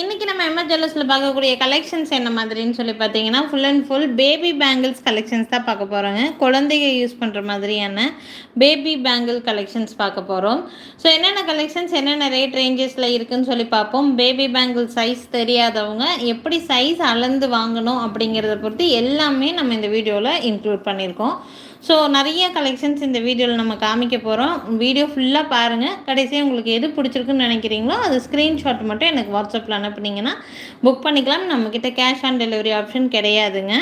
இன்றைக்கி நம்ம எம்எஸ் ஜுவல்லர்ஸில் பார்க்கக்கூடிய கலெக்ஷன்ஸ் என்ன மாதிரின்னு சொல்லி பார்த்தீங்கன்னா full and full baby bangles collections தான் பார்க்க போகிறோங்க குழந்தைங்க யூஸ் பண்ணுற மாதிரியான பேபி பேங்கிள் கலெக்ஷன்ஸ் பார்க்க போகிறோம் ஸோ என்னென்ன கலெக்ஷன்ஸ் என்னென்ன ரேட் ரேஞ்சஸில் இருக்குன்னு சொல்லி பார்ப்போம். பேபி பேங்கிள் சைஸ் தெரியாதவங்க எப்படி சைஸ் அளந்து வாங்கணும் அப்படிங்கிறத பொறுத்து எல்லாமே நம்ம இந்த வீடியோவில் இன்க்ளூட் பண்ணியிருக்கோம். ஸோ நிறைய கலெக்ஷன்ஸ் இந்த வீடியோவில் நம்ம காமிக்க போகிறோம் வீடியோ ஃபுல்லாக பாருங்கள் கடைசியாக உங்களுக்கு எது பிடிச்சிருக்குன்னு நினைக்கிறீங்களோ அது ஸ்க்ரீன்ஷாட் மட்டும் எனக்கு வாட்ஸ்அப்பில் அனுப்புனீங்கன்னா புக் பண்ணிக்கலாம். நம்மக்கிட்ட கேஷ் ஆன் டெலிவரி ஆப்ஷன் கிடையாதுங்க.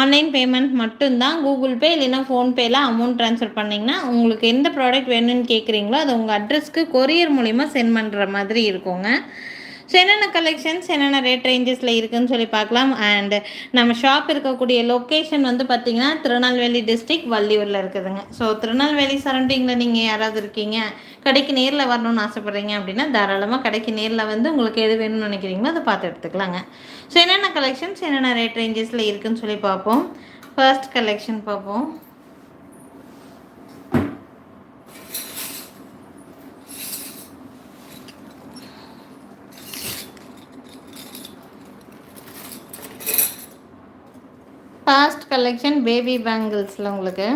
ஆன்லைன் பேமெண்ட் மட்டும்தான். கூகுள் பே இல்லைன்னா ஃபோன்பேயில் அமௌண்ட் ட்ரான்ஸ்ஃபர் பண்ணிங்கன்னா உங்களுக்கு எந்த ப்ராடக்ட் வேணும்னு கேட்குறீங்களோ அது உங்கள் அட்ரஸ்க்கு கொரியர் மூலிமா சென்ட் பண்ணுற மாதிரி இருக்குங்க. ஸோ என்னென்ன கலெக்ஷன்ஸ் என்னென்ன ரேட் ரேஞ்சஸில் இருக்குதுன்னு சொல்லி பார்க்கலாம். அண்ட் நம்ம ஷாப் இருக்கக்கூடிய லொக்கேஷன் வந்து பார்த்திங்கன்னா திருநெல்வேலி டிஸ்ட்ரிக் வள்ளியூரில் இருக்குதுங்க. ஸோ திருநெல்வேலி சரௌண்டிங்கில் நீங்கள் யாராவது இருக்கீங்க கடைக்கு நேரில் வரணும்னு ஆசைப்பட்றீங்க அப்படின்னா தாராளமாக கடைக்கு நேரில் வந்து உங்களுக்கு எது வேணும்னு நினைக்கிறீங்களோ அதை பார்த்து எடுத்துக்கலாங்க. ஸோ என்னென்ன கலெக்ஷன்ஸ் என்னென்ன ரேட் ரேஞ்சஸில் இருக்குதுன்னு சொல்லி பார்ப்போம். ஃபர்ஸ்ட் கலெக்ஷன் பார்ப்போம். ஃபாஸ்ட் கலெக்ஷன் பேபி பேங்கிள்ஸில் உங்களுக்கு.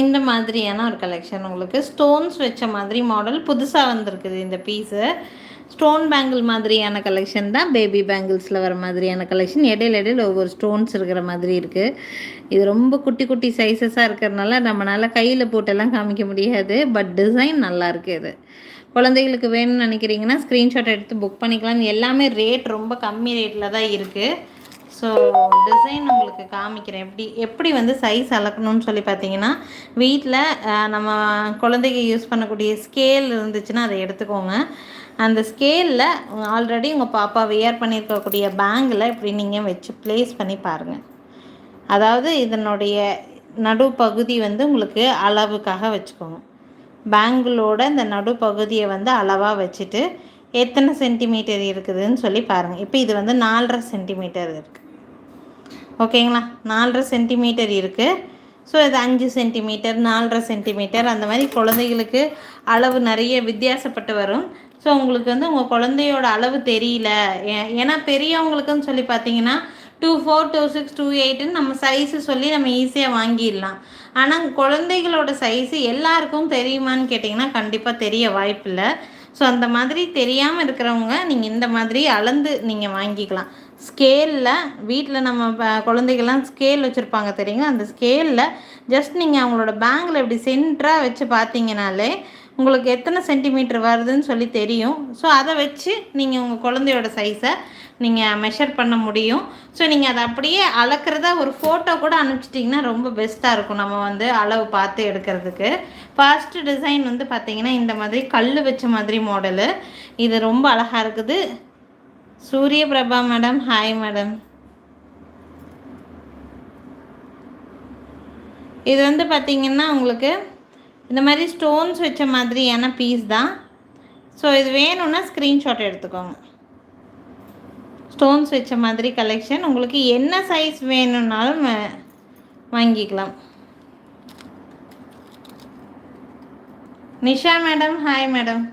இந்த மாதிரியான ஒரு கலெக்ஷன் உங்களுக்கு. ஸ்டோன்ஸ் வச்ச மாதிரி மாடல் புதுசாக வந்திருக்குது இந்த பீஸு ஸ்டோன் பேங்கிள் மாதிரியான கலெக்ஷன் தான் பேபி பேங்கிள்ஸில் வர மாதிரியான கலெக்ஷன் இடையில இடையில ஒவ்வொரு ஸ்டோன்ஸ் இருக்கிற மாதிரி இருக்குது இது ரொம்ப குட்டி குட்டி சைஸஸாக இருக்கிறதுனால நம்மளால் கையில் போட்டெல்லாம் காமிக்க முடியாது. பட் டிசைன் நல்லா இருக்குது இது. குழந்தைகளுக்கு வேணும்னு நினைக்கிறீங்கன்னா ஸ்க்ரீன்ஷாட் எடுத்து புக் பண்ணிக்கலாம். எல்லாமே ரேட் ரொம்ப கம்மி ரேட்டில் தான் இருக்குது ஸோ டிசைன் உங்களுக்கு காமிக்கிறேன். எப்படி எப்படி வந்து சைஸ் அளக்கணும்னு சொல்லி பார்த்தீங்கன்னா வீட்டில் நம்ம குழந்தைங்க யூஸ் பண்ணக்கூடிய ஸ்கேல் இருந்துச்சுன்னா அதை எடுத்துக்கோங்க. அந்த ஸ்கேலில் ஆல்ரெடி உங்கள் பாப்பா வியர் பண்ணியிருக்கக்கூடிய பேங்கில் இப்படி நீங்கள் வச்சு ப்ளேஸ் பண்ணி பாருங்கள் அதாவது இதனுடைய நடுப்பகுதி வந்து உங்களுக்கு அளவுக்காக வச்சுக்கோங்க. பேங்கிளோட இந்த நடுப்பகுதியை வந்து அளவாக வச்சுட்டு எத்தனை சென்டிமீட்டர் இருக்குதுன்னு சொல்லி பாருங்கள் இப்போ இது வந்து நாலரை சென்டிமீட்டர் இருக்குது ஓகேங்களா? நாலரை சென்டிமீட்டர் இருக்குது ஸோ இது அஞ்சு சென்டிமீட்டர் நாலரை சென்டிமீட்டர் அந்த மாதிரி குழந்தைகளுக்கு அளவு நிறைய வித்தியாசப்பட்டு வரும். ஸோ உங்களுக்கு வந்து உங்கள் குழந்தையோட அளவு தெரியல. ஏன்னா பெரியவங்களுக்குன்னு சொல்லி பார்த்தீங்கன்னா two four two six two எயிட்டுன்னு நம்ம சைஸு சொல்லி நம்ம ஈஸியாக வாங்கிடலாம். ஆனால் குழந்தைகளோட சைஸு எல்லாருக்கும் தெரியுமான்னு கேட்டிங்கன்னா கண்டிப்பாக தெரிய வாய்ப்பில்லை. ஸோ அந்த மாதிரி தெரியாமல் இருக்கிறவங்க நீங்கள் இந்த மாதிரி அளந்து நீங்கள் வாங்கிக்கலாம். ஸ்கேலில் வீட்டில் நம்ம குழந்தைகள்லாம் ஸ்கேல் வச்சுருப்பாங்க தெரியுங்க அந்த ஸ்கேலில் ஜஸ்ட் நீங்கள் அவங்களோட பேங்கில் இப்படி சென்டராக வச்சு பார்த்தீங்கனாலே உங்களுக்கு எத்தனை சென்டிமீட்டர் வருதுன்னு சொல்லி தெரியும். ஸோ அதை வச்சு நீங்கள் உங்கள் குழந்தையோட சைஸை நீங்கள் மெஷர் பண்ண முடியும். ஸோ நீங்கள் அதை அப்படியே அளக்கிறதா ஒரு ஃபோட்டோ கூட அனுப்பிச்சிட்டிங்கன்னா ரொம்ப பெஸ்ட்டாக இருக்கும் நம்ம வந்து அளவு பார்த்து எடுக்கிறதுக்கு. ஃபர்ஸ்ட் டிசைன் வந்து பார்த்திங்கன்னா இந்த மாதிரி கல் வச்ச மாதிரி மாடலு இது ரொம்ப அழகாக இருக்குது. சூரிய பிரபா மேடம் ஹாய் மேடம் இது வந்து பார்த்திங்கன்னா உங்களுக்கு இந்த மாதிரி ஸ்டோன்ஸ் வச்ச மாதிரியான பீஸ் தான். ஸோ இது வேணும்னா ஸ்க்ரீன்ஷாட் எடுத்துக்கோங்க. ஸ்டோன்ஸ் வச்ச மாதிரி கலெக்ஷன் உங்களுக்கு என்ன சைஸ் வேணும்னாலும் வாங்கிக்கலாம். Nisha madam hi madam.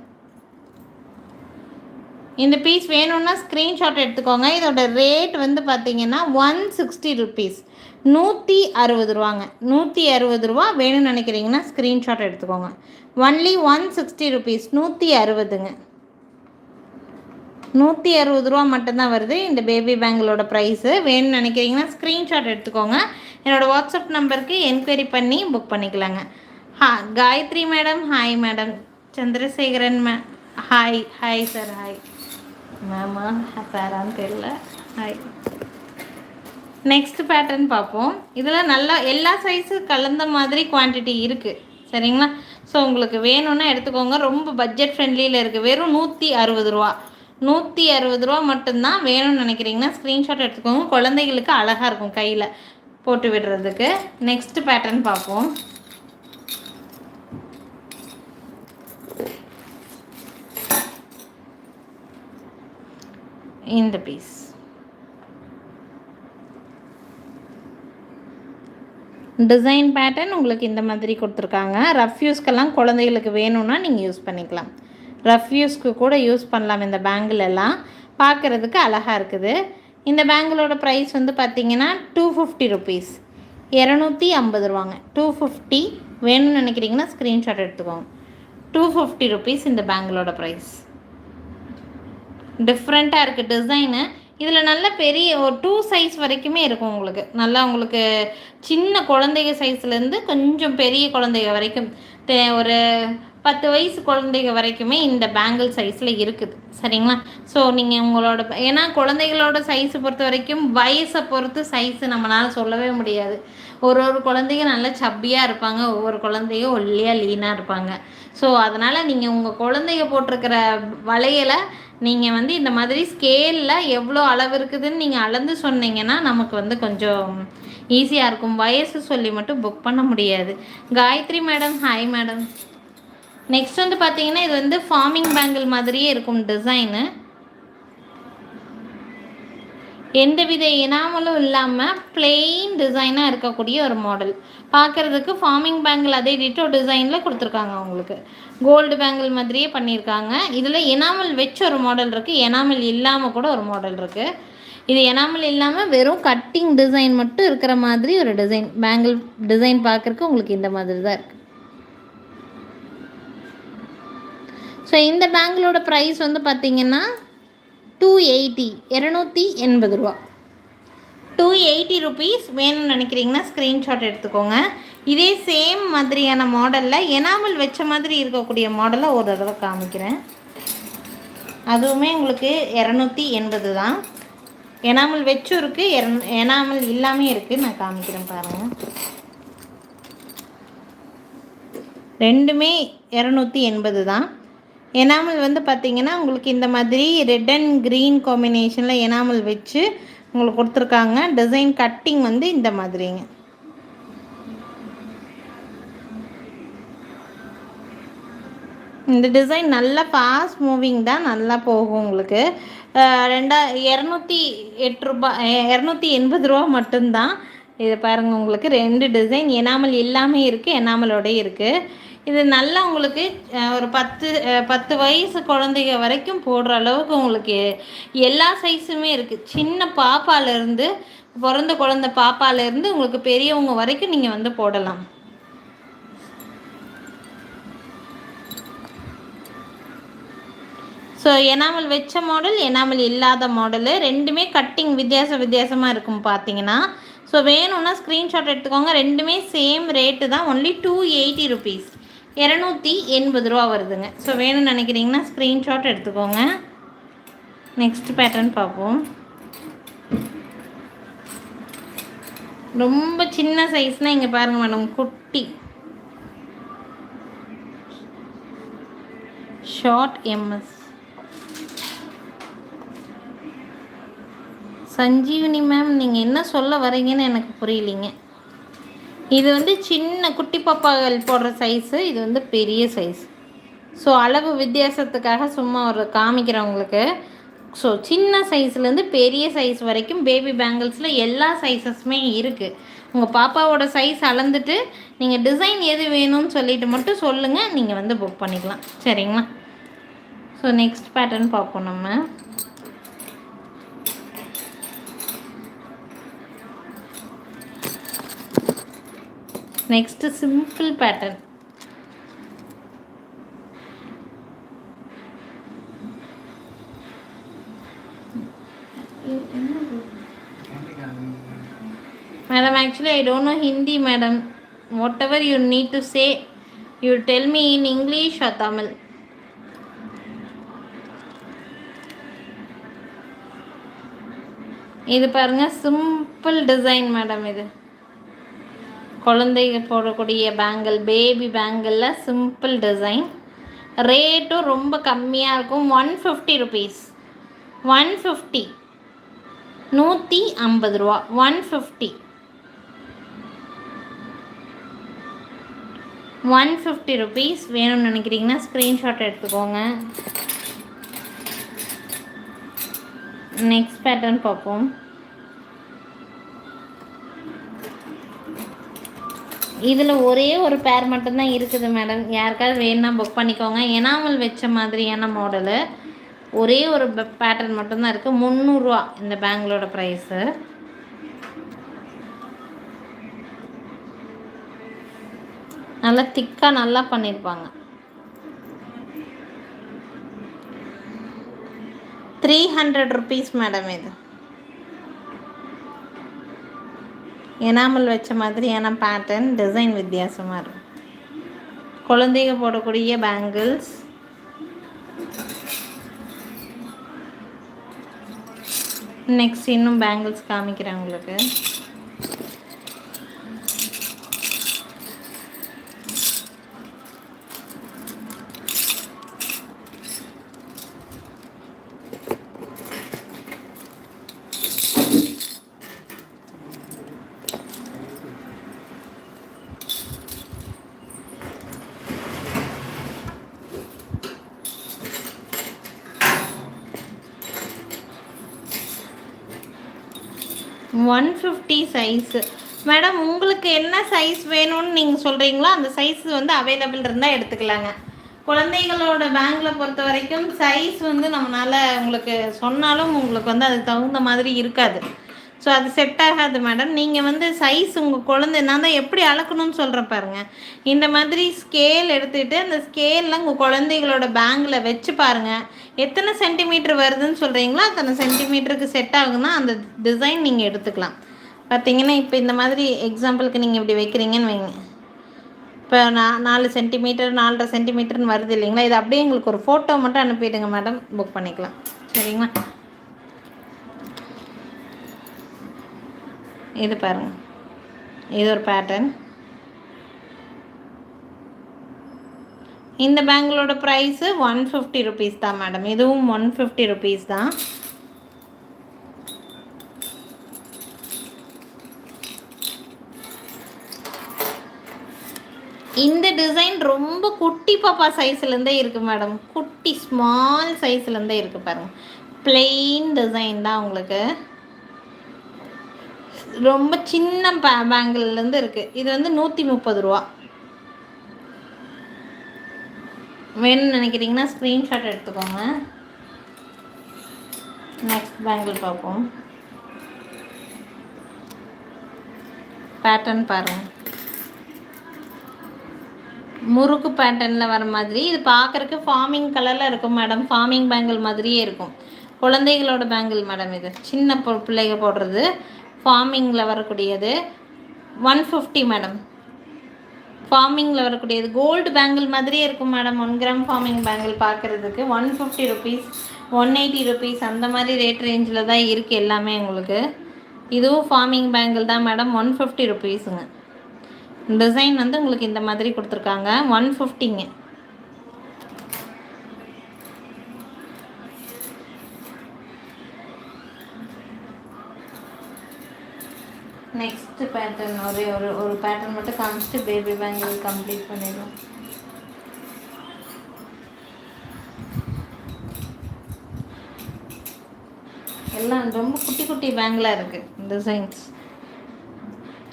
இந்த பீஸ் வேணும்னா ஸ்க்ரீன்ஷாட் எடுத்துக்கோங்க. இதோட ரேட் வந்து பார்த்தீங்கன்னா ஒன் சிக்ஸ்டி ருபீஸ் நூற்றி அறுபது ரூபாங்க. நூற்றி அறுபது ரூபா வேணும்னு நினைக்கிறீங்கன்னா ஸ்க்ரீன்ஷாட் எடுத்துக்கோங்க. ஒன்லி ஒன் சிக்ஸ்டி ருபீஸ் நூற்றி அறுபதுங்க. நூற்றி அறுபது ரூபா மட்டும்தான் வருது. இந்த பேபி பேங்கிலோட ப்ரைஸு வேணும்னு நினைக்கிறீங்கன்னா ஸ்க்ரீன்ஷாட் எடுத்துக்கோங்க. என்னோடய வாட்ஸ்அப் நம்பருக்கு என்கொயரி பண்ணி புக் பண்ணிக்கலாங்க. ஹா Gayathri madam hi madam Chandrasekaran ma'am hi hi sir hi மேமா சாரான்னு தெரில ஹாய் நெக்ஸ்ட் பேட்டர்ன் பார்ப்போம். இதில் நல்லா எல்லா சைஸு கலந்த மாதிரி குவான்டிட்டி இருக்குது சரிங்களா? ஸோ உங்களுக்கு வேணும்னா எடுத்துக்கோங்க. ரொம்ப பட்ஜெட் ஃப்ரெண்ட்லியில் இருக்குது வெறும் நூற்றி அறுபது ரூபா. நூற்றி அறுபது ரூபா மட்டும்தான் வேணும்னு நினைக்கிறீங்கன்னா ஸ்க்ரீன்ஷாட் எடுத்துக்கோங்க. குழந்தைகளுக்கு அழகாக இருக்கும் கையில் போட்டு விடுறதுக்கு. நெக்ஸ்ட் பேட்டர்ன் பார்ப்போம். இந்த பீஸ் டிசைன் பேட்டர்ன் உங்களுக்கு இந்த மாதிரி கொடுத்துருக்காங்க. ரஃப் யூஸ்க்கெல்லாம் குழந்தைகளுக்கு வேணும்னா நீங்கள் யூஸ் பண்ணிக்கலாம். ரஃப் யூஸ்க்கு கூட யூஸ் பண்ணலாம் இந்த பேங்கிள் எல்லாம். பார்க்குறதுக்கு அழகாக இருக்குது. இந்த பேங்கிளோட ப்ரைஸ் வந்து பார்த்தீங்கன்னா டூ ஃபிஃப்டி ருபீஸ் இரநூத்தி ஐம்பது ரூபாங்க. டூ ஃபிஃப்டி வேணும்னு நினைக்கிறீங்கன்னா ஸ்க்ரீன்ஷாட் எடுத்துக்கோங்க. டூ ஃபிஃப்டி ருபீஸ் இந்த பேங்கிளோட ப்ரைஸ் டிஃப்ரெண்ட்டாக இருக்குது டிசைனு இதில் நல்ல பெரிய ஒரு டூ சைஸ் வரைக்குமே இருக்கும் உங்களுக்கு. நல்லா உங்களுக்கு சின்ன குழந்தைங்க சைஸ்லேருந்து கொஞ்சம் பெரிய குழந்தைங்க வரைக்கும். ஒரு பத்து வயசு குழந்தைங்க வரைக்குமே இந்த பேங்கிள் சைஸில் இருக்குது. சரிங்களா? ஸோ நீங்கள் உங்களோட ஏன்னா குழந்தைகளோட சைஸை பொறுத்த வரைக்கும் வயசை பொறுத்து சைஸு நம்மளால் சொல்லவே முடியாது. ஒரு ஒரு குழந்தைங்க நல்லா சப்பியாக இருப்பாங்க ஒவ்வொரு குழந்தையும் ஒல்லியாக லீனாக இருப்பாங்க. ஸோ அதனால் நீங்கள் உங்கள் குழந்தைய போட்டிருக்கிற வளையலை நீங்கள் வந்து இந்த மாதிரி ஸ்கேலில் எவ்வளோ அளவு இருக்குதுன்னு நீங்கள் அளந்து சொன்னீங்கன்னா நமக்கு வந்து கொஞ்சம் ஈஸியாக இருக்கும். வயசு சொல்லி மட்டும் புக் பண்ண முடியாது. Gayathri madam hi madam next வந்து பார்த்தீங்கன்னா இது வந்து ஃபார்மிங் பேங்கிள் மாதிரியே இருக்கும் டிசைனு எந்தவித இனாமலும் இல்லாமல் பிளெயின் டிசைனாக இருக்கக்கூடிய ஒரு மாடல் பார்க்குறதுக்கு ஃபார்மிங் பேங்கிள் அதே டிட்டோ டிசைனில் கொடுத்துருக்காங்க அவங்களுக்கு. கோல்டு பேங்கிள் மாதிரியே பண்ணியிருக்காங்க. இதில் எனாமல் வச்சு ஒரு மாடல் இருக்குது எனாமல் இல்லாமல் கூட ஒரு மாடல் இருக்குது இது எனாமல் இல்லாமல் வெறும் கட்டிங் டிசைன் மட்டும் இருக்கிற மாதிரி ஒரு டிசைன் பேங்கிள் டிசைன் பார்க்குறக்கு உங்களுக்கு இந்த மாதிரி தான் இருக்குது ஸோ இந்த பேங்கிளோட ப்ரைஸ் வந்து பார்த்தீங்கன்னா டூ எயிட்டி இரநூத்தி எண்பது ரூபா. டூ எயிட்டி ருபீஸ் வேணும்னு நினைக்கிறீங்கன்னா ஸ்க்ரீன்ஷாட் எடுத்துக்கோங்க. இதே சேம் மாதிரியான மாடலில் எனாமல் வச்ச மாதிரி இருக்கக்கூடிய மாடலை ஒரு தடவை காமிக்கிறேன். அதுவுமே உங்களுக்கு இரநூத்தி எண்பது தான். எனாமல் வச்சும் இருக்குது எனாமல் இல்லாமல் இருக்குது நான் காமிக்கிறேன் பாருங்கள் ரெண்டுமே இரநூத்தி எண்பது தான். எனாமல் வந்து பார்த்தீங்கன்னா உங்களுக்கு இந்த மாதிரி ரெட் அண்ட் க்ரீன் காம்பினேஷனில் எனாமல் வச்சு உங்களுக்கு கொடுத்துருக்காங்க. டிசைன் கட்டிங் வந்து இந்த மாதிரிங்க. இந்த டிசைன் நல்லா ஃபாஸ்ட் மூவிங் தான் நல்லா போகும் உங்களுக்கு. ரெண்டா இரநூத்தி எட்டு ரூபா இரநூத்தி எண்பது ரூபா மட்டும்தான். இது பாருங்கள் உங்களுக்கு ரெண்டு டிசைன் எனாமல் இல்லாமல் இருக்குது எனாமலோடய இருக்குது இது நல்லா உங்களுக்கு ஒரு பத்து பத்து வயசு குழந்தைங்க வரைக்கும் போடுற அளவுக்கு உங்களுக்கு எல்லா சைஸுமே இருக்குது சின்ன பாப்பாலேருந்து பிறந்த குழந்த பாப்பாலேருந்து உங்களுக்கு பெரியவங்க வரைக்கும் நீங்கள் வந்து போடலாம். ஸோ எனாமல் வச்ச மாடல் எனாமல் இல்லாத மாடலு ரெண்டுமே கட்டிங் வித்தியாச வித்தியாசமாக இருக்கும் பார்த்தீங்கன்னா ஸோ வேணும்னா ஸ்க்ரீன்ஷாட் எடுத்துக்கோங்க. ரெண்டுமே சேம் ரேட்டு தான். ஒன்லி டூ எயிட்டி ருபீஸ் இரநூத்தி எண்பது ரூபா வருதுங்க. ஸோ வேணும்னு நினைக்கிறீங்கன்னா ஸ்க்ரீன்ஷாட் எடுத்துக்கோங்க. நெக்ஸ்ட் பேட்டர்ன் பார்ப்போம். ரொம்ப சின்ன சைஸ்னால் இங்கே பாருங்கள் மேடம் குட்டி. ஷார்ட் எம்எஸ் சஞ்சீவினி மேம் நீங்கள் என்ன சொல்ல வரீங்கன்னு எனக்கு புரியலிங்க. இது வந்து சின்ன குட்டி பாப்பாக்கள் போடுற சைஸு இது வந்து பெரிய சைஸ் ஸோ அளவு வித்தியாசத்துக்காக சும்மா ஒரு காமிக்கிறவங்களுக்கு ஸோ சின்ன சைஸ்லேருந்து பெரிய சைஸ் வரைக்கும் பேபி பேங்கிள்ஸில் எல்லா சைஸஸுமே இருக்குது உங்கள் பாப்பாவோட சைஸ் அளந்துட்டு நீங்கள் டிசைன் எது வேணும்னு சொல்லிட்டு மட்டும் சொல்லுங்கள் நீங்கள் வந்து புக் பண்ணிக்கலாம். சரிங்களா? ஸோ நெக்ஸ்ட் பேட்டர்ன் பார்ப்போம் நம்ம. Next simple pattern madam actually I don't know Hindi madam whatever you need to say you tell me in English or Tamil இது பாருங்க சிம்பிள் டிசைன் மேடம் இது குழந்தைங்க போடக்கூடிய பேங்கிள் பேபி பேங்கிளில் சிம்பிள் டிசைன் ரேட்டும் ரொம்ப கம்மியாக இருக்கும். One fifty rupees one fifty நூற்றி ஐம்பது ரூபா. One fifty one fifty rupees வேணும்னு நினைக்கிறீங்கன்னா ஸ்க்ரீன்ஷாட் எடுத்துக்கோங்க. நெக்ஸ்ட் பேட்டர்ன் பார்ப்போம். இதில் ஒரே ஒரு பேர் மட்டும்தான் இருக்குது மேடம் யாருக்காவது வேணும்னா புக் பண்ணிக்கோங்க. எனாமல் வச்ச மாதிரியான மாடலு ஒரே ஒரு பேட்டர்ன் மட்டும்தான் இருக்குது முந்நூறுரூவா இந்த பேங்கிளோட ப்ரைஸு நல்லா திக்காக நல்லா பண்ணியிருப்பாங்க த்ரீ ஹண்ட்ரட் ருபீஸ் மேடம் இது. எனாமல் வச்ச மாதிரியான பேட்டர்ன் டிசைன் வித்தியாசமாக இருக்கும். குழந்தைங்க போடக்கூடிய பேங்கிள்ஸ் நெக்ஸ்ட் இன்னும் பேங்கிள்ஸ் காமிக்கிறேன் உங்களுக்கு. ஒன் ஃபிஃப்டி சைஸு மேடம் உங்களுக்கு என்ன சைஸ் வேணும்னு நீங்கள் சொல்கிறீங்களோ அந்த சைஸ் வந்து அவைலபிள் இருந்தால் எடுத்துக்கலாங்க. குழந்தைகளோட பேங்கில் பொறுத்த வரைக்கும் சைஸ் வந்து நம்மளால் உங்களுக்கு சொன்னாலும் உங்களுக்கு வந்து அதுக்கு தகுந்த மாதிரி இருக்காது. ஸோ அது செட் ஆகாது மேடம் நீங்கள் வந்து சைஸ் உங்கள் குழந்தை நான் தான் எப்படி அளக்கணும்னு சொல்கிறேன் பாருங்கள் இந்த மாதிரி ஸ்கேல் எடுத்துக்கிட்டு அந்த ஸ்கேலில் உங்கள் குழந்தைகளோட பேங்கில் வச்சு பாருங்கள் எத்தனை சென்டிமீட்டர் வருதுன்னு சொல்கிறீங்களோ அத்தனை சென்டிமீட்டருக்கு செட் ஆகுன்னா அந்த டிசைன் நீங்கள் எடுத்துக்கலாம். பார்த்தீங்கன்னா இப்போ இந்த மாதிரி எக்ஸாம்பிளுக்கு நீங்கள் இப்படி வைக்கிறீங்கன்னு வைங்க. இப்போ நான் நாலு சென்டிமீட்டர் நாலரை சென்டிமீட்டர்னு வருது இல்லைங்களா? இது அப்படியே எங்களுக்கு ஒரு ஃபோட்டோ மட்டும் அனுப்பிடுங்க மேடம் புக் பண்ணிக்கலாம். சரிங்களா? இது பாருங்க. இது ஒரு பேட்டர்ன் இந்த பேங்கிளோட ப்ரைஸு ஒன் ஃபிஃப்டி ருபீஸ் தான் மேடம் இதுவும் ஒன் ஃபிஃப்டி ருபீஸ் தான். இந்த டிசைன் ரொம்ப குட்டி பாப்பா சைஸ்லேருந்தே இருக்குது மேடம் குட்டி ஸ்மால் சைஸ்லேருந்தே இருக்குது பாருங்கள் பிளெயின் டிசைன் தான் உங்களுக்கு. ரொம்ப சின்ன பே பேங்கிள்லேருந்து இருக்குது இது வந்து நூற்றி முப்பது ரூபா. வேணும்னு நினைக்கிறீங்கன்னா ஸ்க்ரீன்ஷாட் எடுத்துக்கோங்க. நெக்ஸ்ட் பேங்கிள் பார்ப்போம். பேட்டர்ன் பாருங்கள் முறுக்கு பேட்டர்னில் வர மாதிரி. இது பார்க்குறக்கு ஃபார்மிங் கலரில் இருக்கும் மேடம் ஃபார்மிங் பேங்கிள் மாதிரியே இருக்கும். குழந்தைகளோட பேங்கிள் மேடம் இது. சின்ன பிள்ளைங்க போடுறது. ஃபார்மிங்கில் வரக்கூடியது ஒன் ஃபிஃப்டி மேடம் ஃபார்மிங்கில் வரக்கூடியது. கோல்டு பேங்கிள் மாதிரியே இருக்கும் madam one gram forming bangle பார்க்குறதுக்கு one fifty rupees one eighty rupees அந்த மாதிரி ரேட் ரேஞ்சில் தான் இருக்குது எல்லாமே உங்களுக்கு. இதுவும் ஃபார்மிங் பேங்கிள் தான் மேடம் ஒன் ஃபிஃப்டி ருபீஸுங்க டிசைன் வந்து உங்களுக்கு இந்த மாதிரி கொடுத்துருக்காங்க. ஒன் ஃபிஃப்டிங்க நெக்ஸ்ட் பேட்டர்ன் ஒரே ஒரு ஒரு பேட்டர்ன் மட்டும் காமிச்சிட்டு பேபி பேங்கிள் கம்ப்ளீட் பண்ணிடுவோம். எல்லாம் ரொம்ப குட்டி குட்டி பேங்கிளாக இருக்குது டிசைன்ஸ்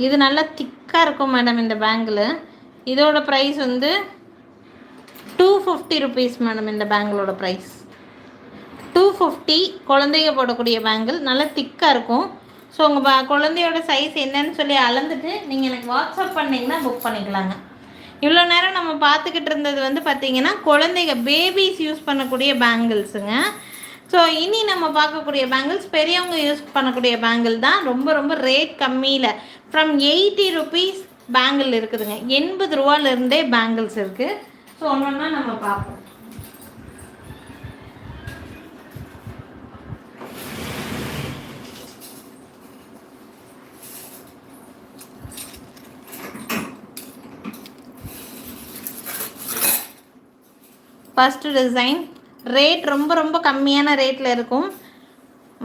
இது நல்லா திக்காக இருக்கும் மேடம் இந்த பேங்கிள் இதோட ப்ரைஸ் வந்து டூ ஃபிஃப்டி ருபீஸ் மேடம் இந்த பேங்கிளோட ப்ரைஸ் டூ ஃபிஃப்டி குழந்தைங்க போடக்கூடிய பேங்கிள் நல்லா திக்காக இருக்கும். ஸோ உங்கள் குழந்தையோட சைஸ் என்னன்னு சொல்லி அளந்துட்டு நீங்கள் எனக்கு வாட்ஸ்அப் பண்ணிங்கன்னா புக் பண்ணிக்கலாங்க. இவ்வளோ நேரம் நம்ம பார்த்துக்கிட்டு இருந்தது வந்து பார்த்திங்கன்னா குழந்தைங்க பேபிஸ் யூஸ் பண்ணக்கூடிய பேங்கிள்ஸுங்க ஸோ இனி நம்ம பார்க்கக்கூடிய பேங்கிள்ஸ் பெரியவங்க யூஸ் பண்ணக்கூடிய பேங்கிள் தான் ரொம்ப ரொம்ப ரேட் கம்மியில். ஃப்ரம் எயிட்டி ருபீஸ் பேங்கிள் இருக்குதுங்க. எண்பது ரூபாலேருந்தே பேங்கிள்ஸ் இருக்குது ஸோ ஒன்று ஒன்றா நம்ம பார்ப்போம். ஃபஸ்ட்டு டிசைன் ரேட் ரொம்ப ரொம்ப கம்மியான ரேட்டில் இருக்கும்.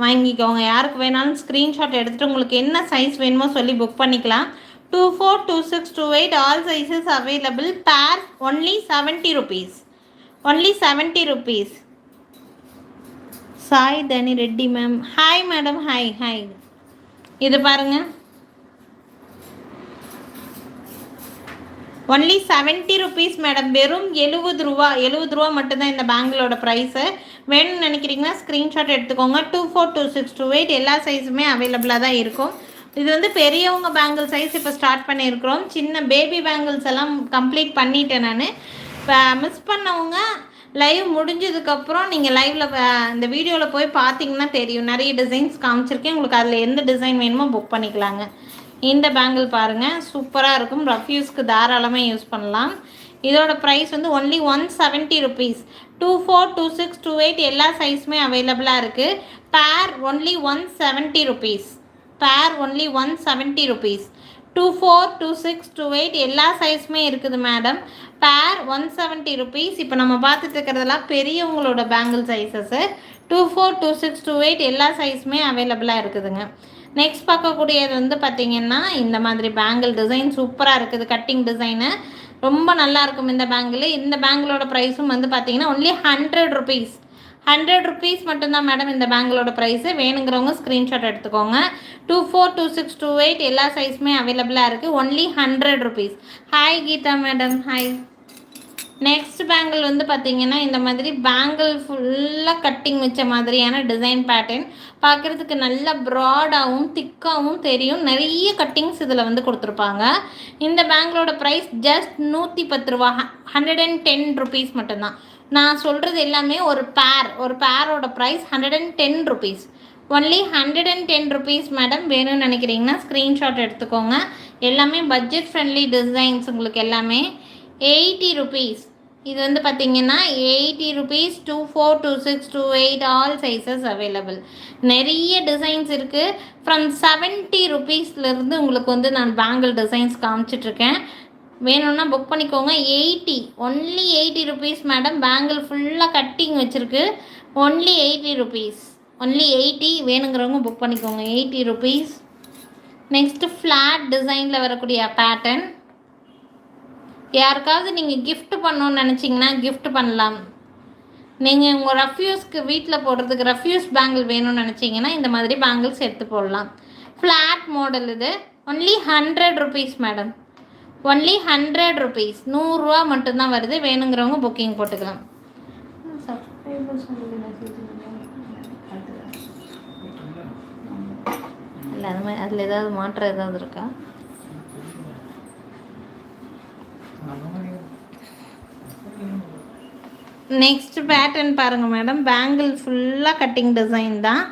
வாங்கிக்கோங்க. யாருக்கு வேணாலும் ஸ்க்ரீன்ஷாட் எடுத்துகிட்டு உங்களுக்கு என்ன சைஸ் வேணுமோ சொல்லி புக் பண்ணிக்கலாம். Two four two six two eight all sizes available pair only seventy rupees only seventy rupees Sai Thani Reddy ma'am hi madam hi hi இது பாருங்கள் ஒன்லி செவன்ட்டி ருபீஸ் மேடம் வெறும் எழுபது ரூபா எழுபது ரூபா மட்டும்தான் இந்த பேங்கிளோட ப்ரைஸு வேணும்னு நினைக்கிறீங்கன்னா ஸ்க்ரீன்ஷாட் எடுத்துக்கோங்க. Two four two six two eight எல்லா சைஸுமே அவைலபிளாக தான் இருக்கும். இது வந்து பெரியவங்க பேங்கிள் சைஸ் இப்போ ஸ்டார்ட் பண்ணியிருக்கிறோம். சின்ன பேபி பேங்கிள்ஸ் எல்லாம் கம்ப்ளீட் பண்ணிட்டேன் நான். இப்போ மிஸ் பண்ணவங்க லைவ் முடிஞ்சதுக்கப்புறம் நீங்கள் லைவில் இந்த வீடியோவில் போய் பார்த்தீங்கன்னா தெரியும். நிறைய டிசைன்ஸ் காமிச்சிருக்கேன். உங்களுக்கு அதில் எந்த டிசைன் வேணுமோ புக் பண்ணிக்கலாங்க. இந்த பேங்கிள் பாருங்கள் சூப்பராக இருக்கும். ரஃப்யூஸ்க்கு தாராளமாக யூஸ் பண்ணலாம். இதோட ப்ரைஸ் வந்து only one seventy rupees two four two six two eight எல்லா சைஸுமே அவைலபிளாக இருக்குது pair only one seventy rupees pair only one seventy rupees two four two six two eight எல்லா சைஸுமே இருக்குது மேடம் பேர் ஒன் செவன்ட்டி ருபீஸ் இப்போ நம்ம பார்த்துட்டு இருக்கிறதெல்லாம் பெரியவங்களோட bangle sizes two four two six two eight எல்லா சைஸுமே அவைலபிளாக இருக்குதுங்க. நெக்ஸ்ட் பார்க்கக்கூடியது வந்து பார்த்திங்கன்னா இந்த மாதிரி பேங்கிள் டிசைன் சூப்பராக இருக்குது. கட்டிங் டிசைனு ரொம்ப நல்லா இருக்கும் இந்த பேங்கிள் இந்த பேங்கிளோட ப்ரைஸும் வந்து பார்த்தீங்கன்னா only hundred rupees hundred rupees மட்டும்தான் மேடம் இந்த பேங்கிளோட ப்ரைஸு வேணுங்கிறவங்க ஸ்க்ரீன்ஷாட் எடுத்துக்கோங்க. Two four two six two eight எல்லா சைஸுமே அவைலபிளாக இருக்குது only hundred rupees hi Geetha madam hi next bangle வந்து பார்த்தீங்கன்னா இந்த மாதிரி பேங்கிள் ஃபுல்லாக கட்டிங் வச்ச மாதிரியான டிசைன் பேட்டர்ன் பார்க்குறதுக்கு நல்ல ப்ராடாகவும் திக்காகவும் தெரியும். நிறைய கட்டிங்ஸ் இதில் வந்து கொடுத்துருப்பாங்க. இந்த பேங்கிளோட ப்ரைஸ் ஜஸ்ட் நூற்றி பத்து ரூபா. ஹண்ட்ரட் அண்ட் டென் ருபீஸ் மட்டும்தான். நான் சொல்கிறது எல்லாமே ஒரு பேர் ஒரு பேரோட price hundred and ten rupees only hundred and ten rupees madam வேணும்னு நினைக்கிறீங்கன்னா ஸ்க்ரீன்ஷாட் எடுத்துக்கோங்க. எல்லாமே பட்ஜெட் ஃப்ரெண்ட்லி டிசைன்ஸ் உங்களுக்கு எல்லாமே. எயிட்டி ருபீஸ் இது வந்து பார்த்தீங்கன்னா eighty rupees two four two six two eight all sizes available நிறைய டிசைன்ஸ் இருக்குது ஃப்ரம் செவன்ட்டி ருபீஸ்லேருந்து உங்களுக்கு வந்து நான் பேங்கிள் டிசைன்ஸ் காமிச்சிட்ருக்கேன் வேணும்னா புக் பண்ணிக்கோங்க. Eighty only eighty rupees madam bangle ஃபுல்லாக கட்டிங் வச்சுருக்கு. Only eighty rupees only eighty வேணுங்கிறவங்க புக் பண்ணிக்கோங்க. எயிட்டி ருபீஸ் நெக்ஸ்ட்டு ஃப்ளாட் டிசைனில் வரக்கூடிய பேட்டர்ன் யாருக்காவது நீங்கள் gift பண்ணணும்னு நினச்சிங்கன்னா gift பண்ணலாம். நீங்கள் உங்கள் ரஃப்யூஸ்க்கு வீட்டில் போடுறதுக்கு ரஃப்யூஸ் பேங்கிள் வேணும்னு நினச்சிங்கன்னா இந்த மாதிரி பேங்கிள்ஸ் எடுத்து போடலாம். ஃப்ளாட் மாடல் இது. Only hundred rupees madam only hundred rupees நூறுரூவா மட்டும்தான் வருது. வேணுங்கிறவங்க புக்கிங் போட்டுக்கலாம். இல்லை அது மாதிரி அதில் ஏதாவது மாற்றம் ஏதாவது இருக்கா? நெக்ஸ்ட் பேட்டர்ன் பாருங்கள் மேடம் பேங்கிள் ஃபுல்லாக கட்டிங் டிசைன் தான்.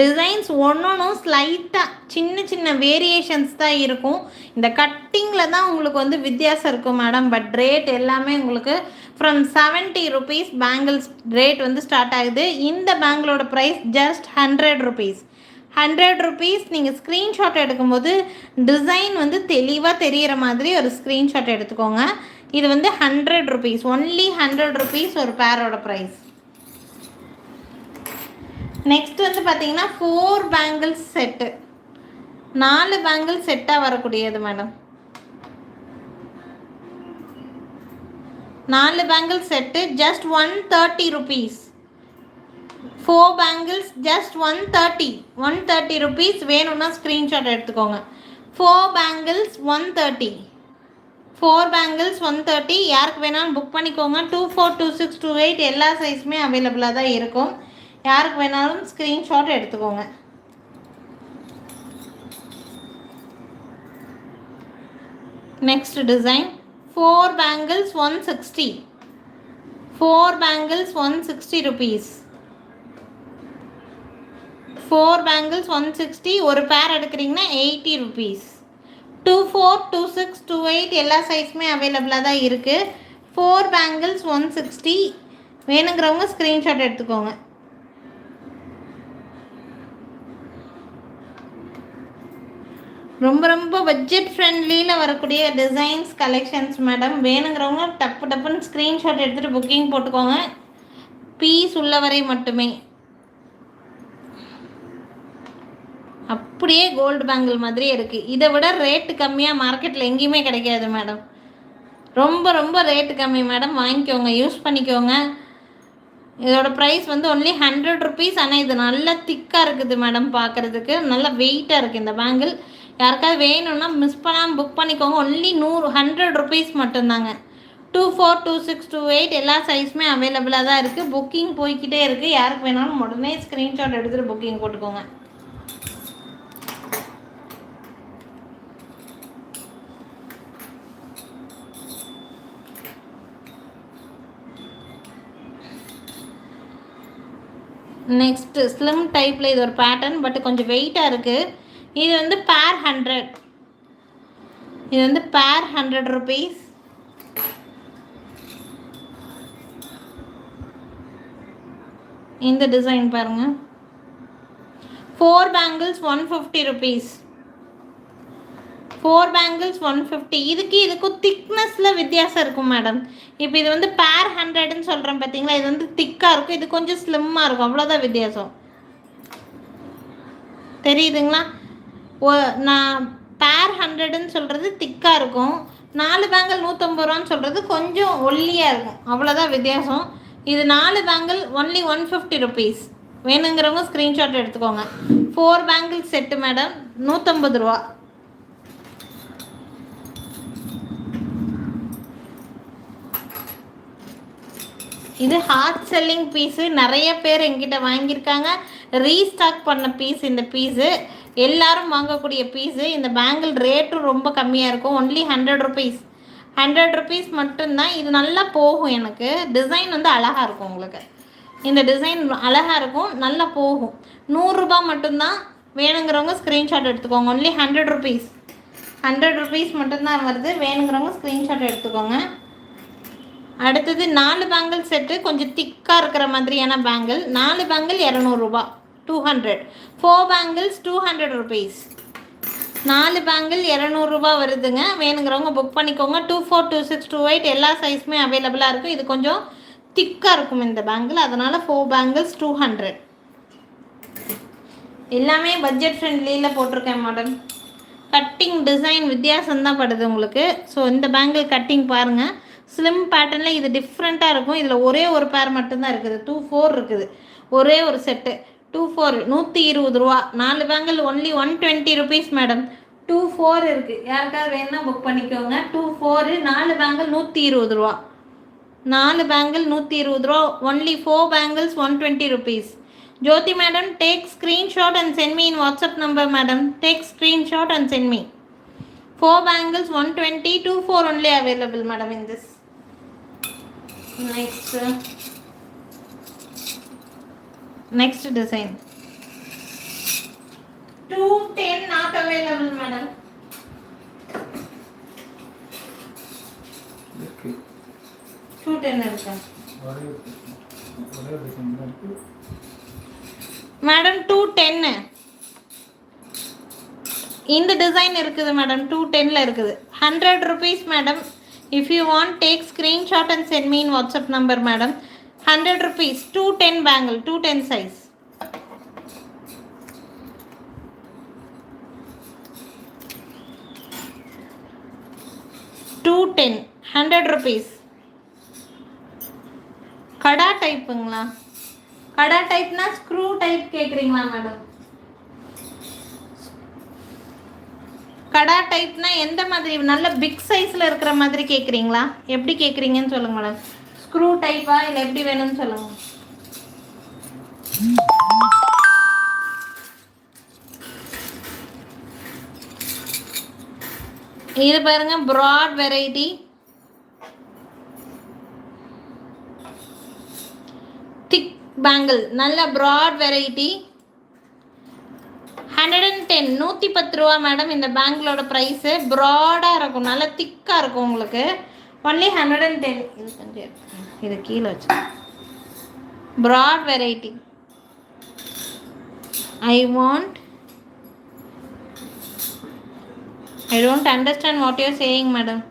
டிசைன்ஸ் ஒன்றொன்றும் ஸ்லைட்டாக சின்ன சின்ன வேரியேஷன்ஸ் தான் இருக்கும். இந்த கட்டிங்கில் தான் உங்களுக்கு வந்து வித்தியாசம் இருக்கும் மேடம் பட் ரேட் எல்லாமே உங்களுக்கு from seventy rupees bangles rate வந்து ஸ்டார்ட் ஆகுது. இந்த பேங்கிளோட price just hundred rupees hundred rupees நீங்கள் ஸ்க்ரீன்ஷாட் எடுக்கும்போது டிசைன் வந்து தெளிவாக தெரிகிற மாதிரி ஒரு ஸ்க்ரீன்ஷாட் எடுத்துக்கோங்க. இது வந்து hundred rupees only hundred rupees ஒரு பேரோட ப்ரைஸ் நெக்ஸ்ட் வந்து பார்த்தீங்கன்னா ஃபோர் பேங்கிள்ஸ் செட்டு நாலு பேங்கிள் செட்டாக வரக்கூடியது மேடம் நாலு bangle set just one thirty rupees four bangles just one thirty one thirty rupees வேணும்னா ஸ்க்ரீன்ஷாட் எடுத்துக்கோங்க. Four bangles one thirty four bangles one thirty யாருக்கு வேணாலும் புக் பண்ணிக்கோங்க. Two four two six two eight எல்லா சைஸுமே அவைலபிளாக தான் இருக்கும். யாருக்கு வேணாலும் ஸ்க்ரீன்ஷாட் எடுத்துக்கோங்க. Next design four bangles one sixty four bangles one sixty rupees four bangles one sixty ஒரு பேர் எடுக்கிறீங்கன்னா eighty rupees two four two six two eight எல்லா சைஸுமே அவைலபிளாக தான் இருக்குது ஃபோர் பேங்கிள்ஸ் ஒன் சிக்ஸ்டி வேணுங்கிறவங்க ஸ்க்ரீன்ஷாட் எடுத்துக்கோங்க. ரொம்ப ரொம்ப பட்ஜெட் ஃப்ரெண்ட்லியில் வரக்கூடிய டிசைன்ஸ் கலெக்ஷன்ஸ் மேடம் வேணுங்கிறவங்க டப்பு டப்புன்னு ஸ்க்ரீன்ஷாட் எடுத்துகிட்டு புக்கிங் போட்டுக்கோங்க. பீஸ் உள்ளவரை மட்டுமே. அப்படியே கோல்டு பேங்கிள் மாதிரியே இருக்குது இதை விட ரேட்டு கம்மியாக மார்க்கெட்டில் எங்கேயுமே கிடைக்காது மேடம் ரொம்ப ரொம்ப ரேட்டு கம்மி மேடம் வாங்கிக்கோங்க யூஸ் பண்ணிக்கோங்க. இதோட ப்ரைஸ் வந்து ஒன்லி ஹண்ட்ரட் ருபீஸ் ஆனால் இது நல்லா திக்காக இருக்குது மேடம் பார்க்குறதுக்கு நல்லா வெயிட்டாக இருக்குது இந்த பேங்கிள் யாருக்காவது வேணும்னா மிஸ் பண்ணாமல் புக் பண்ணிக்கோங்க. ஒன்லி நூறு ஹண்ட்ரட் ருபீஸ் மட்டும்தாங்க. Two four two six two eight எல்லா சைஸுமே அவைலபிளாக தான் இருக்குது புக்கிங் போய்க்கிட்டே இருக்குது யாருக்கு வேணாலும் உடனே ஸ்க்ரீன்ஷாட் எடுத்துகிட்டு புக்கிங் போட்டுக்கோங்க. நெக்ஸ்ட்டு ஸ்லிம் டைப்பில் இது ஒரு பேட்டர்ன் பட் கொஞ்சம் வெயிட்டாக இருக்குது இது வந்து பேர் ஹண்ட்ரட் இது வந்து பேர் ஹண்ட்ரட் ருபீஸ் இந்த டிசைன் பாருங்கள் four bangles one fifty rupees four bangles one fifty இதுக்கு இதுக்கும் திக்னஸில் வித்தியாசம் இருக்கும் மேடம் இப்போ இது வந்து பேர் ஹண்ட்ரட்னு சொல்கிறேன் பார்த்தீங்களா இது வந்து திக்காக இருக்கும். இது கொஞ்சம் ஸ்லிம்மாக இருக்கும். அவ்வளோதான் வித்தியாசம். தெரியுதுங்களா? ஓ நான் பேர் ஹண்ட்ரடுன்னு சொல்கிறது திக்காக இருக்கும். நாலு பேங்கிள் நூற்றம்பது ரூபான்னு சொல்கிறது கொஞ்சம் ஒல்லியாக இருக்கும். அவ்வளோதான் வித்தியாசம். இது நாலு bangle only one fifty rupees வேணுங்கிறவங்க ஸ்க்ரீன்ஷாட் எடுத்துக்கோங்க. ஃபோர் பேங்கிள் செட்டு மேடம் நூற்றம்பது ரூபா. இது ஹார்ட் செல்லிங் பீஸு நிறைய பேர் எங்கிட்ட வாங்கியிருக்காங்க. ரீஸ்டாக் பண்ண பீஸ் இந்த பீஸு எல்லாரும் வாங்கக்கூடிய பீஸு இந்த பேங்கிள் ரேட்டும் ரொம்ப கம்மியாக இருக்கும். Only hundred rupees hundred rupees மட்டும்தான். இது நல்லா போகும் எனக்கு. டிசைன் வந்து அழகாக இருக்கும் உங்களுக்கு. இந்த டிசைன் அழகாக இருக்கும். நல்லா போகும். நூறுரூபா மட்டும்தான் வேணுங்கிறவங்க ஸ்க்ரீன்ஷாட் எடுத்துக்கோங்க. Only hundred rupees hundred rupees மட்டும்தான் வருது. வேணுங்கிறவங்க ஸ்க்ரீன்ஷாட் எடுத்துக்கோங்க. அடுத்தது நாலு பேங்கிள் செட்டு கொஞ்சம் திக்காக இருக்கிற மாதிரியான பேங்கிள் நாலு பேங்கிள் இரநூறுபா two hundred four bangles two hundred rupees நாலு பேங்கிள் இரநூறுபா வருதுங்க. வேணுங்கிறவங்க புக் பண்ணிக்கோங்க. Two four two six two eight எல்லா சைஸுமே அவைலபிளாக இருக்கும். இது கொஞ்சம் திக்காக இருக்கும் இந்த பேங்கிள் அதனால் ஃபோர் பேங்கிள்ஸ் டூ ஹண்ட்ரட் எல்லாமே பட்ஜெட் ஃப்ரெண்ட்லியில் போட்டிருக்கேன் மேடம் கட்டிங் டிசைன் வித்தியாசம்தான் படுது உங்களுக்கு. ஸோ இந்த பேங்கிள் கட்டிங் பாருங்கள் ஸ்லிம் பேட்டர்னில் இது டிஃப்ரெண்ட்டாக இருக்கும். இதில் ஒரே ஒரு பேர் மட்டும்தான் இருக்குது. டூ ஃபோர் இருக்குது. ஒரே ஒரு செட்டு டூ ஃபோர் நூற்றி இருபது ரூபா. நாலு bangle only one twenty rupees madam two four இருக்குது யாருக்காவது வேணுன்னா புக் பண்ணிக்கோங்க. டூ ஃபோரு நாலு பேங்கிள் நூற்றி இருபது ரூபா. நாலு பேங்கிள் நூற்றி இருபது ரூபா. Only four bangles one twenty rupees Jyothi madam take screenshot and send me in WhatsApp number madam take screenshot and send me four bangles one twenty two four only available madam in this next. Uh, next design. 210 not available madam. இருக்கு. 210 இருக்கா. Design madam two டென்னு இந்த design இருக்குது madam two டென்னில் இருக்குது. Hundred rupees madam if you want take screenshot and send me WhatsApp number madam hundred rupees two ten bangle two ten size two ten hundred rupees kara டைப்புங்களா kara டைப்னா screw type கேட்குறீங்களா madam கடா டைப்னா எந்த மாதிரி? நல்ல big சைஸில் இருக்கிற மாதிரி கேட்குறீங்களா எப்படி கேட்குறீங்கன்னு சொல்லுங்க மேடம் ஸ்க்ரூ டைப்பா இல்லை எப்படி வேணும்னு சொல்லுங்க. இது பாருங்க ப்ராட் வெரைட்டி திக் பேங்கிள் நல்ல broad variety hundred and ten நூற்றி பத்து ரூபா மேடம் இந்த பேங்கிளோட ப்ரைஸு ப்ராடாக இருக்கும் நல்லா திக்காக இருக்கும் உங்களுக்கு. ஒன்லி ஹண்ட்ரட் அண்ட் டென் இது இது கீழே வச்சு. Broad variety I want I don't understand what your saying madam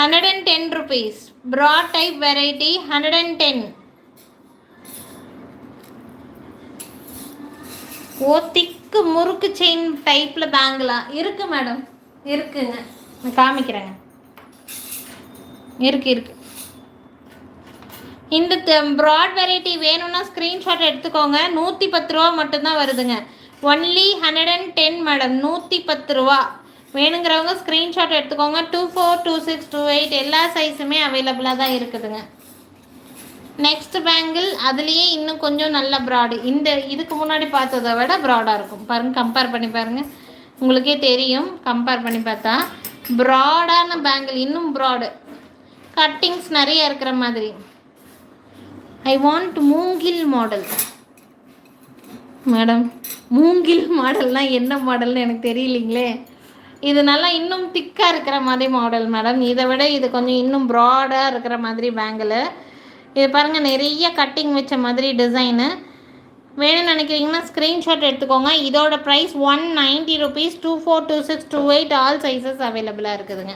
hundred and ten rupees broad type variety hundred and ten O thick முறுக்கு செயின் டைப்பில் பேங்கிளா இருக்கு மேடம் இருக்குங்க. நான் காமிக்கிறேங்க. இருக்கு இருக்கு. இந்த ப்ராட் வெரைட்டி வேணும்னா ஸ்க்ரீன்ஷாட் எடுத்துக்கோங்க. நூற்றி பத்து ரூபா மட்டும்தான் வருதுங்க. Only hundred and ten madam நூற்றி பத்து ரூபா. வேணுங்கிறவங்க ஸ்க்ரீன்ஷாட் எடுத்துக்கோங்க. Two four two six two eight எல்லா சைஸுமே அவைலபிளாக தான் இருக்குதுங்க. நெக்ஸ்ட் பேங்கிள் அதுலேயே இன்னும் கொஞ்சம் நல்ல ப்ராடு இந்த இதுக்கு முன்னாடி பார்த்ததை விட ப்ராடாக இருக்கும். பாருங்கள் கம்பேர் பண்ணி பாருங்கள் உங்களுக்கே தெரியும் கம்பேர் பண்ணி பார்த்தா ப்ராடான பேங்கிள் இன்னும் ப்ராடு கட்டிங்ஸ் நிறைய இருக்கிற மாதிரி. ஐ வாண்ட் மூங்கில் மாடல் மேடம் மூங்கில் மாடல்னா என்ன மாடல்னு எனக்கு தெரியலீங்களே. இது நல்லா இன்னும் திக்காக இருக்கிற மாதிரி மாடல் மேடம் இதை விட இது கொஞ்சம் இன்னும் ப்ராடாக இருக்கிற மாதிரி பேங்கிள் இது பாருங்கள் நிறைய கட்டிங் வச்ச மாதிரி டிசைனு வேணும்னு நினைக்கிறீங்கன்னா ஸ்க்ரீன்ஷாட் எடுத்துக்கோங்க. இதோட price one ninety rupees two four two six two eight all sizes அவைலபிளாக இருக்குதுங்க.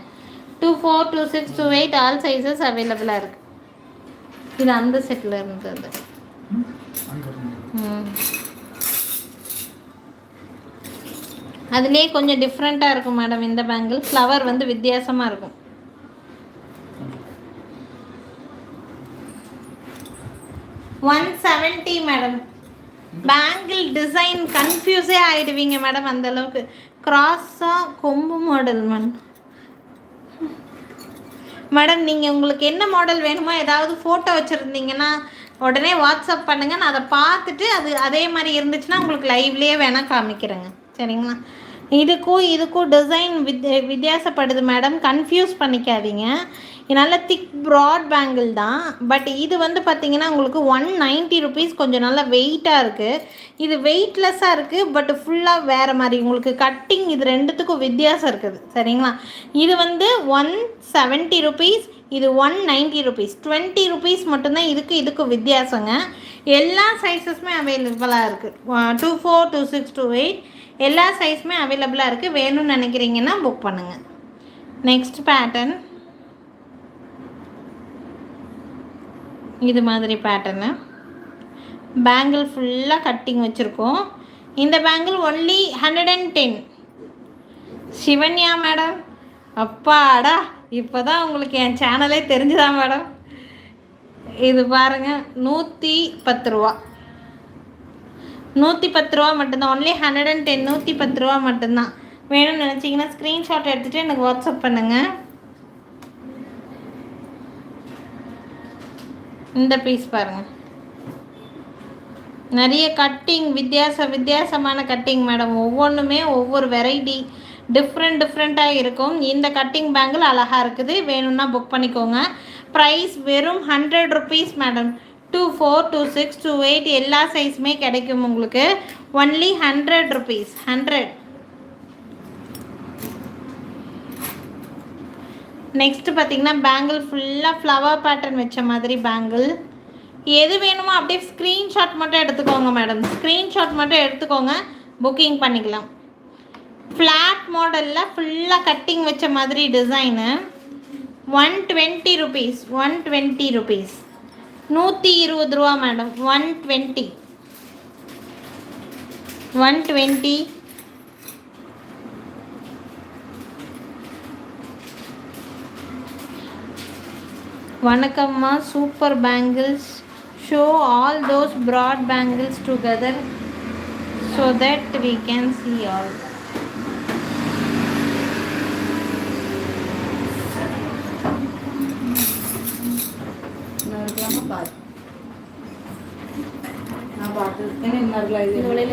Two four two six two eight all sizes அவைலபிளாக இருக்குது இது அந்த செட்டில் இருந்தது. ம்? அதுலேயே கொஞ்சம் டிஃப்ரெண்ட்டாக இருக்கும் மேடம் இந்த பேங்கிள் ஃப்ளவர் வந்து வித்தியாசமாக இருக்கும். One seventy madam bangle design கன்ஃபியூஸே ஆகிடுவீங்க மேடம் அந்த அளவுக்கு. கிராஸாக கொம்பு மாடல் மேம் மேடம் நீங்கள் உங்களுக்கு என்ன மாடல் வேணுமோ ஏதாவது ஃபோட்டோ வச்சுருந்தீங்கன்னா உடனே வாட்ஸ்அப் பண்ணுங்கள் நான் அதை பார்த்துட்டு அது அதே மாதிரி இருந்துச்சுன்னா உங்களுக்கு லைவ்லேயே வேணால் காமிக்கிறேங்க. சரிங்களா? இதுக்கும் இதுக்கும் டிசைன் வித் வித்தியாசப்படுது மேடம் கன்ஃபியூஸ் பண்ணிக்காதீங்க. நல்ல திக் ப்ராட் பேங்கிள் தான். பட் இது வந்து பார்த்தீங்கன்னா உங்களுக்கு ஒன் நைன்ட்டி ருபீஸ் கொஞ்சம் நல்லா வெயிட்டாக இருக்குது இது வெயிட்லெஸ்ஸாக இருக்குது பட் ஃபுல்லாக வேறு மாதிரி. உங்களுக்கு கட்டிங் இது ரெண்டுத்துக்கும் வித்தியாசம் இருக்குது. சரிங்களா? இது வந்து ஒன் செவன்ட்டி ருபீஸ் இது one ninety rupees twenty rupees மட்டும்தான் இதுக்கு இதுக்கு வித்தியாசங்க. எல்லா சைஸஸுமே அவைலபிளாக இருக்குது two four two six two eight எல்லா சைஸுமே அவைலபிளாக இருக்குது வேணும்னு நினைக்கிறீங்கன்னா புக் பண்ணுங்கள் நெக்ஸ்ட் பேட்டர்ன் இது மாதிரி பேட்டர்னு பேங்கிள் ஃபுல்லாக கட்டிங் வச்சுருக்கோம். இந்த bangle only hundred and ten Shivanya madam அப்பாடா இப்போ தான் உங்களுக்கு என் சேனலே தெரிஞ்சுதா மேடம் இது பாருங்கள் நூற்றி பத்து ரூபா. நூற்றி பத்து ரூபா மட்டும்தான் ஒன்லி ஹண்ட்ரட் அண்ட் டென் நூற்றி பத்து ரூபா மட்டும்தான். வேணும்னு நினச்சிங்கன்னா ஸ்க்ரீன்ஷாட் எடுத்துகிட்டு எனக்கு வாட்ஸ்அப் பண்ணுங்கள் இந்த பீஸ் பாருங்கள் நிறைய கட்டிங் வித்தியாச வித்தியாசமான கட்டிங் மேடம் ஒவ்வொன்றுமே ஒவ்வொரு வெரைட்டி டிஃப்ரெண்ட் டிஃப்ரெண்ட்டாக இருக்கும். இந்த கட்டிங் பேங்கிள் அழகாக இருக்குது. வேணும்னா புக் பண்ணிக்கோங்க. ப்ரைஸ் வெறும் hundred rupees madam two four two six two eight எல்லா சைஸுமே கிடைக்கும் உங்களுக்கு. Only hundred rupees hundred next பார்த்தீங்கன்னா பேங்கிள் ஃபுல்லாக ஃப்ளவர் பேட்டர்ன் வச்ச மாதிரி பேங்கிள் எது வேணுமோ அப்படியே ஸ்க்ரீன்ஷாட் மட்டும் எடுத்துக்கோங்க மேடம் ஸ்க்ரீன்ஷாட் மட்டும் எடுத்துக்கோங்க. புக்கிங் பண்ணிக்கலாம். ஃப்ளாட் மாடலில் ஃபுல்லாக கட்டிங் வச்ச மாதிரி design one twenty rupees one twenty rupees நூற்றி இருபது ரூபா madam one twenty one twenty வணக்கம்மா. Super bangles show all those broad bangles together so that we can see all நான் பார்த்துருக்கேன் இன்னொரு